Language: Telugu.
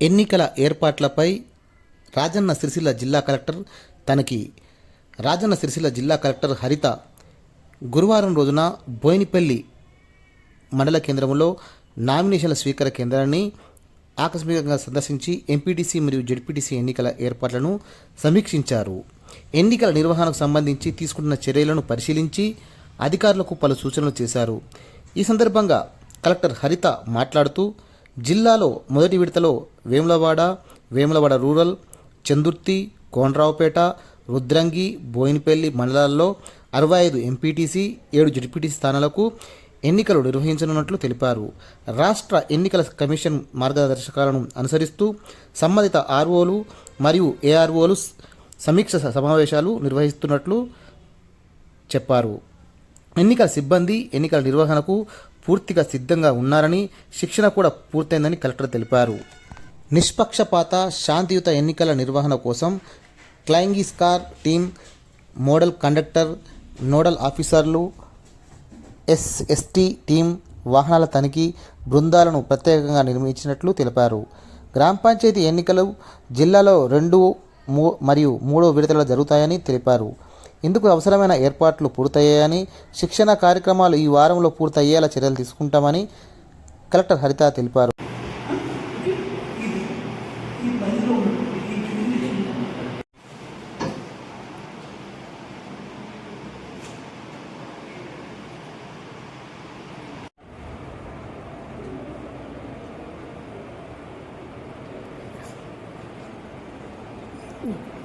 ఎన్నికల ఏర్పాట్లపై రాజన్న సిరిసిల్ల జిల్లా కలెక్టర్ తనకి రాజన్న సిరిసిల్ల జిల్లా కలెక్టర్ హరిత గురువారం రోజున బోయినపల్లి మండల కేంద్రంలో నామినేషన్ల స్వీకార కేంద్రాన్ని ఆకస్మికంగా సందర్శించి ఎంపీటీసీ మరియు జడ్పీటీసీ ఎన్నికల ఏర్పాట్లను సమీక్షించారు. ఎన్నికల నిర్వహణకు సంబంధించి తీసుకుంటున్న చర్యలను పరిశీలించి అధికారులకు పలు సూచనలు చేశారు. ఈ సందర్భంగా కలెక్టర్ హరిత మాట్లాడుతూ జిల్లాలో మొదటి విడతలో వేములవాడ వేములవాడ రూరల్ చందుర్తి కోనరావుపేట రుద్రంగి బోయినపల్లి మండలాల్లో అరవై ఐదు ఎంపీటీసీ ఏడు జడ్పీటీసీ స్థానాలకు ఎన్నికలు నిర్వహించనున్నట్లు తెలిపారు. రాష్ట్ర ఎన్నికల కమిషన్ మార్గదర్శకాలను అనుసరిస్తూ సంబంధిత ఆర్ఓలు మరియు ఏఆర్ఓలు సమీక్ష సమావేశాలు నిర్వహిస్తున్నట్లు చెప్పారు. ఎన్నికల సిబ్బంది ఎన్నికల నిర్వహణకు పూర్తిగా సిద్ధంగా ఉన్నారని శిక్షణ కూడా పూర్తయిందని కలెక్టర్ తెలిపారు. నిష్పక్షపాత శాంతియుత ఎన్నికల నిర్వహణ కోసం క్లైంగిస్కార్ స్కార్ టీం మోడల్ కండక్టర్ నోడల్ ఆఫీసర్లు ఎస్ ఎస్టీ టీం వాహనాల తనిఖీ బృందాలను ప్రత్యేకంగా నిర్మించినట్లు తెలిపారు. గ్రామ పంచాయతీ ఎన్నికలు జిల్లాలో రెండు మూ మరియు మూడో విడతలు జరుగుతాయని తెలిపారు. ఇందుకు అవసరమైన ఏర్పాట్లు పూర్తయ్యాయని శిక్షణ కార్యక్రమాలు ఈ వారంలో పూర్తయ్యేలా చర్యలు తీసుకుంటామని కలెక్టర్ హరిత తెలిపారు. 嗯。